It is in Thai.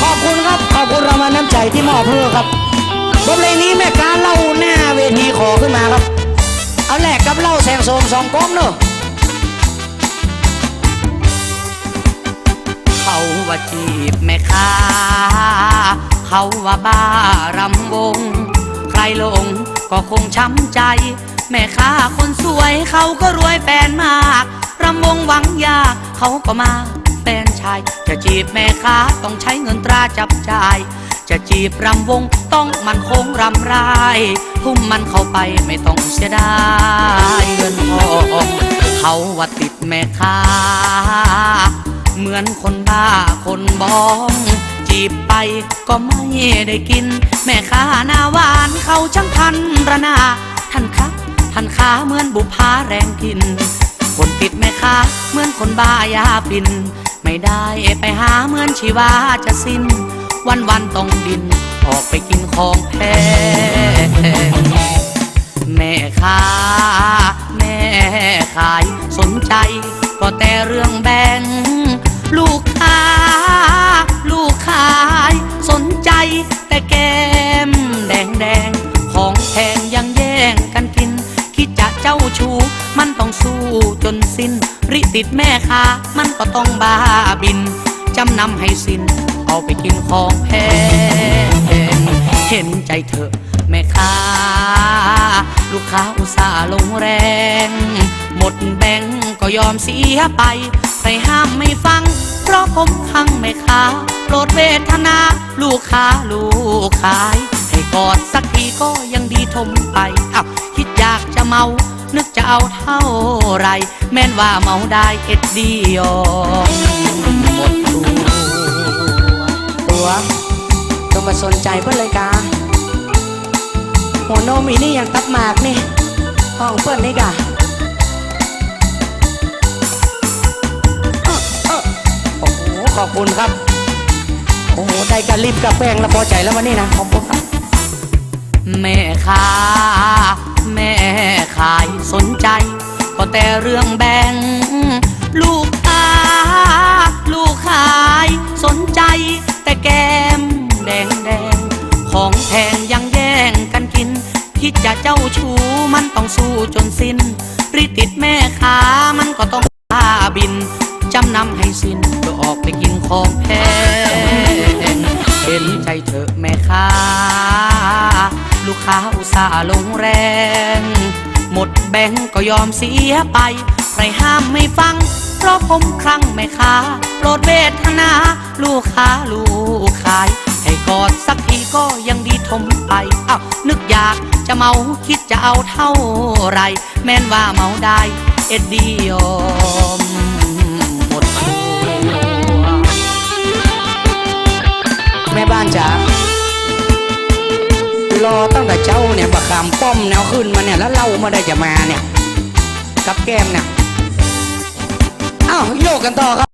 ขอบคุณครับ ขอบคุณรางวัลน้ำใจที่มอบเพื่อครับบทเพลงนี้แม่การเล่าหน้าเวทีขอขึ้นมาครับ เอาแหลกกับเล่าแสงโสมสองก้องเนอะเขาว่าจีบแม่ค้า เขาว่าบ้ารำวง ใครลงก็คงช้ำใจ แม่ค้าคนสวยเขาก็รวยแฟนมาก รำวงหวังยากเขาก็มา แฟนชาย จะจีบแม่ค้าต้องใช้เงินตราจับจ่าย จะจีบรำวงต้องมันคงรำไรทุ่มมันเข้าไปไม่ต้องเสียดายเงินทองเขาว่าติดแม่ค้า เหมือนคนบ้าคนบอง จีบไปก็ไม่ได้กิน แม่ค้าหน้าหวานเขาช่างพันระนาท่านครับท่านค้าเหมือนบุพาแรงกิน คนติดแม่ค้าเหมือนคนบ้ายาปิน ไม่ได้ไปหาเหมือนชีวาจะสิ้น วันวันต้องดิน ออกไปกินของแพงแม่ค้าแม่ขายสนใจ ก็แต่เรื่องแบ่งลูกค้า ลูกขายสนใจแต่ จนสิ้น ริติดแม่ค้ามันก็ต้องบ้าบิน จำนำให้สิ้น เอาไปกินของแพงเห็นใจเถอแม่ค้า ลูกค้าอุตส่าห์ลงแรง หมดแบงก็ยอมเสียไปใครห้ามไม่ฟัง เพราะผมขังแม่ค้าโปรดเวทนา ลูกค้าลูกขาย ให้กอดสักทีก็ยังดีทมไปอ้าวคิดอยากจะเมา เอาเท่าไร แม่นว่าเมาได้เอ็ดเดียวหมดตัวตัวต้องมาสนใจเพื่อนเลยกาหัวโนมีนี่อย่างตับหมากนี่ห้องเพื่อนนี่กาเอ้อเอ้อโอ้โหขอบคุณครับ โอ้โหได้การรีบกับแป้งแล้วพอใจแล้ววันนี้นะขอบคุณครับแม่ค้าแม่ขายสนใจก็ แต่เรื่องแบ่ง ลูกค้าลูกขายสนใจแต่แก้มแดงแดงของแพงยังแย่งกันกิน คิดจะเจ้าชู้มันต้องสู้จนสิ้นริติดแม่ค้ามันก็ต้องบ้าบิน จำนำให้สิ้นก็ออกไปกินของแพงเห็นใจเถอแม่ค้า ลูกค้าอุตส่าห์ลงแรง หมดแบงก็ยอมเสียไป ใครห้ามไม่ฟัง เพราะผมคลั่งแม่ค้าโปรดเวทนา ลูกค้าลูกขาย ให้กอดสักทีก็ยังดีทมไปอ้าวนึกอยากจะเมาคิดจะเอาเท่าไร แม่นว่าเมาได้ เอ็ดดียมหมดตัวแม่บ้านจ๋า งแต่เจ้าเนี่ยบักขามป้อมแนวขึ้นมาเนี่ยแล้วเล่ามาได้จะมาเนี่ยกับแก้มเนี่ยอ้าวโยกกันต่อครับ